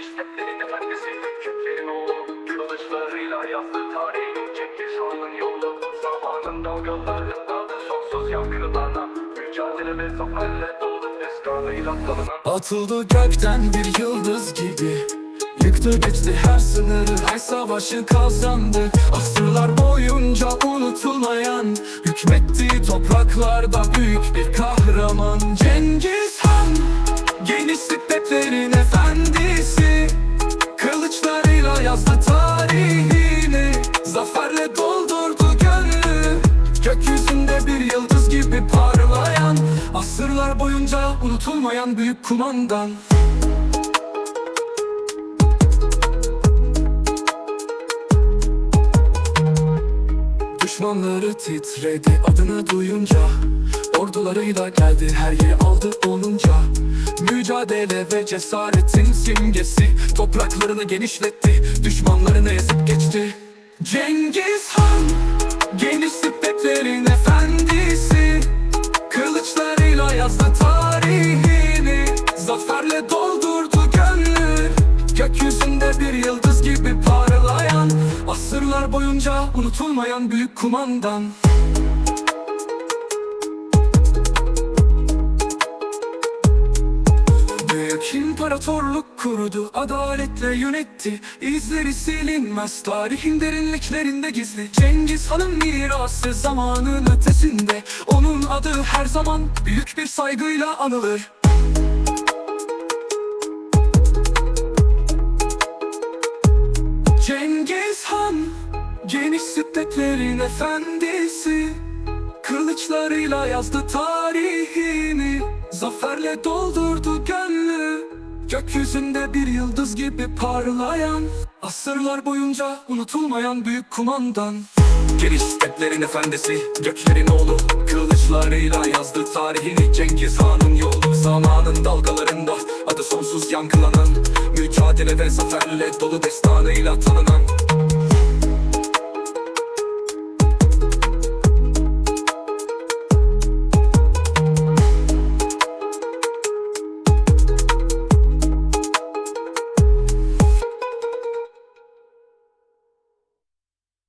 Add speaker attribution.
Speaker 1: Geniş steplerin efendisi Türklerin oğlu. Kılıçlarıyla yazdı tarihi Cengiz Han'ın yolu. Zamanın dalgalarında Sonsuz yankılarına Mücadele ve zaferle dolu Destanıyla tanınan
Speaker 2: Atıldı gökten bir yıldız gibi. Yıktı geçti her sınırı Her savaşı kazandı. Asırlar boyunca unutulmayan Hükmettiği topraklarda büyük bir kahraman. Cengiz Han Geniş steplerin Asırlar boyunca unutulmayan büyük kumandan. Düşmanları titredi adını duyunca. Ordularıyla geldi her yeri aldı olunca Mücadele ve cesaretin simgesi Topraklarını genişletti Düşmanlarını ezip geçti. Cengiz Han Geniş steplerin Boyunca unutulmayan büyük kumandan. Büyük imparatorluk kurdu, adaletle yönetti İzleri silinmez, tarihin derinliklerinde gizli. Cengiz Han'ın mirası zamanın ötesinde. Onun adı her zaman büyük bir saygıyla anılır Geniş steplerin efendisi Kılıçlarıyla yazdı tarihini. Zaferle doldurdu gönlü Gökyüzünde bir yıldız gibi parlayan. Asırlar boyunca unutulmayan büyük kumandan. Geniş steplerin efendisi Göklerin oğlu Kılıçlarıyla yazdı tarihini. Cengiz Han'ın yolu Zamanın dalgalarında Adı sonsuz yankılanan Mücadele ve zaferle dolu destanıyla tanınan